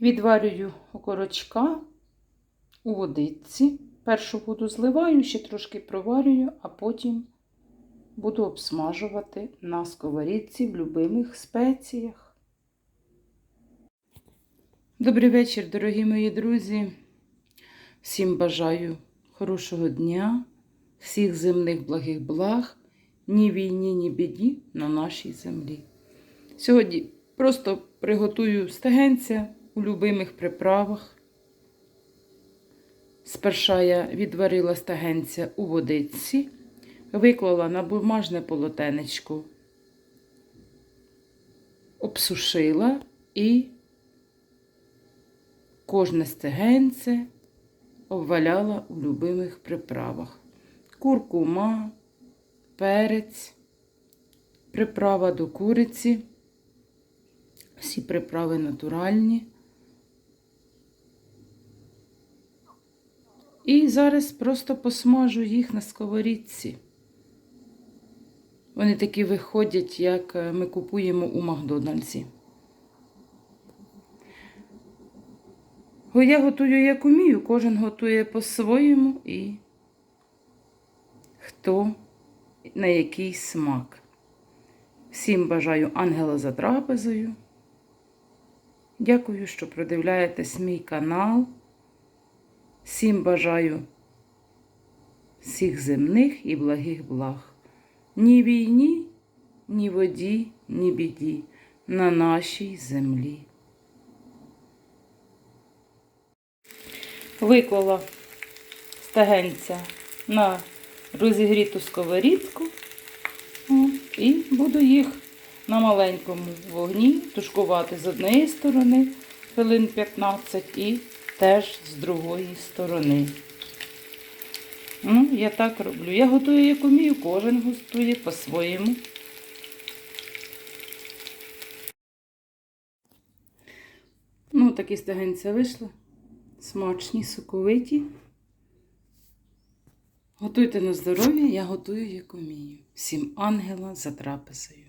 Відварюю окорочка у водичці. Першу воду зливаю, ще трошки проварюю, а потім буду обсмажувати на сковорідці в любимих спеціях. Добрий вечір, дорогі мої друзі. Всім бажаю хорошого дня, всіх земних благих благ, ні війні, ні біді на нашій землі. Сьогодні просто приготую стегенця у любимих приправах. Сперша я відварила стегенця у водичці, виклала на бумажне полотенечко, обсушила і кожне стегенце обваляла у любимих приправах. Куркума, перець, приправа до куриці. Всі приправи натуральні. І зараз просто посмажу їх на сковорідці. Вони такі виходять, як е, ми купуємо у Макдональдсі. Я готую, як умію, кожен готує по-своєму і хто на який смак. Всім бажаю ангела за трапезою. Дякую, що продивляєтесь мій канал. Всім бажаю всіх земних і благих благ. Ні війні, ні воді, ні біді на нашій землі. Виклала стегенця на розігріту сковорідку і буду їх на маленькому вогні тушкувати з однієї сторони хвилин 15 і теж з другої сторони. Ну, я так роблю. Я готую, як умію, кожен готує по-своєму. Ну, такі стегенця вийшли. Смачні, соковиті. Готуйте на здоров'я, я готую, як умію. Всім ангела за трапезою.